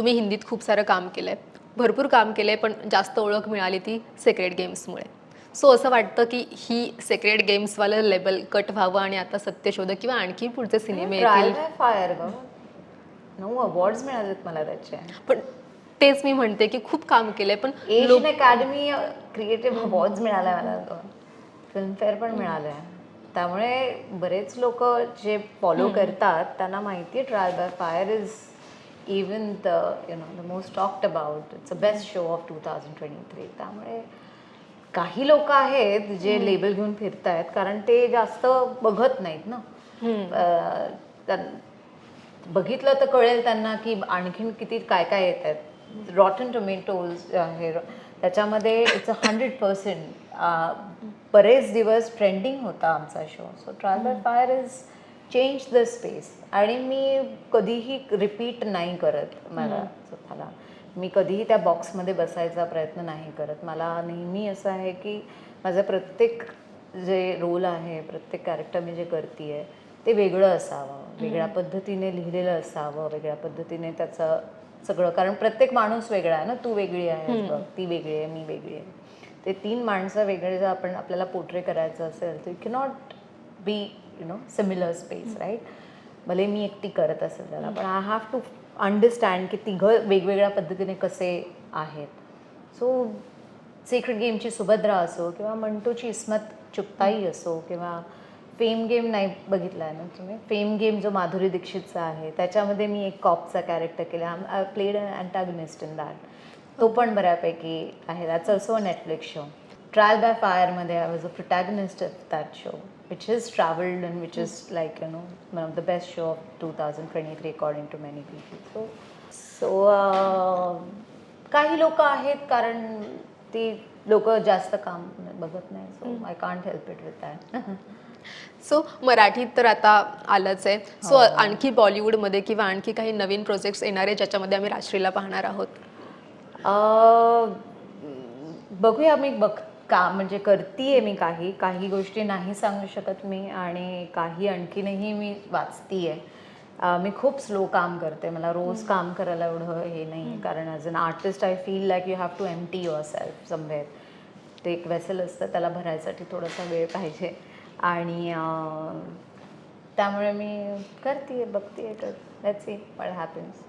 तुम्ही हिंदीत खूप सारं काम केलं आहे भरपूर काम केलं आहे पण जास्त ओळख मिळाली ती सेक्रेट गेम्समुळे सो असं वाटतं की ही सेक्रेट गेम्सवालं लेबल कट व्हावं आणि आता सत्यशोधक किंवा आणखी पुढचे सिनेमे येतील. बाय फायर ग. नऊ अवॉर्ड्स मिळालेत मला त्याचे. पण तेच मी म्हणते की खूप काम केलंय पण एशियन अकॅडमी क्रिएटिव्ह अवॉर्ड्स मिळाला मला फिल्मफेअर पण मिळालंय. त्यामुळे बरेच लोक जे फॉलो करतात त्यांना माहिती आहे trial by fire is even the you know the most talked about it's a best show of two thousand twenty three त्यामुळे काही लोक आहेत जे लेबल घेऊन फिरतायत कारण ते जास्त बघत नाहीत ना. बघितलं तर कळेल त्यांना की आणखीन किती काय काय येत आहेत रॉटन टोमॅटोज आहे. त्याच्यामध्ये इट्स अ हंड्रेड पर्सेंट बरेच दिवस ट्रेंडिंग होता आमचा show so trial fire is change the space आणि मी कधीही रिपीट नाही करत मला स्वतःला. मी कधीही त्या बॉक्समध्ये बसायचा प्रयत्न नाही करत. मला नेहमी असं आहे की माझं प्रत्येक जे रोल आहे प्रत्येक कॅरेक्टर मी जे करते ते वेगळं असावं. वेगळ्या पद्धतीने लिहिलेलं असावं. वेगळ्या पद्धतीने त्याचं सगळं कारण प्रत्येक माणूस वेगळा आहे ना. तू वेगळी आहे ती वेगळी आहे मी वेगळी आहे. ते तीन माणसं वेगळे जर आपण आपल्याला पोर्ट्रे करायचं असेल तर you cannot be you know similar space right भले मी एकटी करत असेल त्याला पण आय हॅव टू अंडरस्टँड की तिघं वेगवेगळ्या पद्धतीने कसे आहेत. सो सिक्रेट गेमची सुभद्रा असो किंवा मंटूची इस्मत चुकताई असो किंवा फेम गेम नाही बघितला आहे ना तुम्ही? फेम गेम जो माधुरी दीक्षितचा आहे त्याच्यामध्ये मी एक कॉपचा कॅरेक्टर केला. I played antagonist in that तो पण बऱ्यापैकी आहे. That's also Netflix show trial by फायरमध्ये I was a protagonist of that show which is travelled and which is like you know one of the best show of two thousand twenty three according to many people so so काही लोक आहेत कारण ती लोक जास्त काम बघत नाही so I can't help it with that so मराठीत तर आता आलंच आहे. सो आणखी बॉलिवूडमध्ये किंवा आणखी काही नवीन प्रोजेक्ट्स येणार आहे ज्याच्यामध्ये आम्ही राष्ट्रीला पाहणार आहोत? बघूया मी बघ का? म्हणजे करतीये मी काही काही गोष्टी नाही सांगू शकत मी आणि काही आणखीनही मी वाचतीये. मी खूप स्लो काम करते. मला रोज काम करायला एवढं हे नाही कारण as an artist I feel like you have to empty yourself somewhere ते एक वेसल असतं. त्याला भरायसाठी थोडासा वेळ पाहिजे. आणि त्यामुळे मी करते बघते वॉट हॅपन्स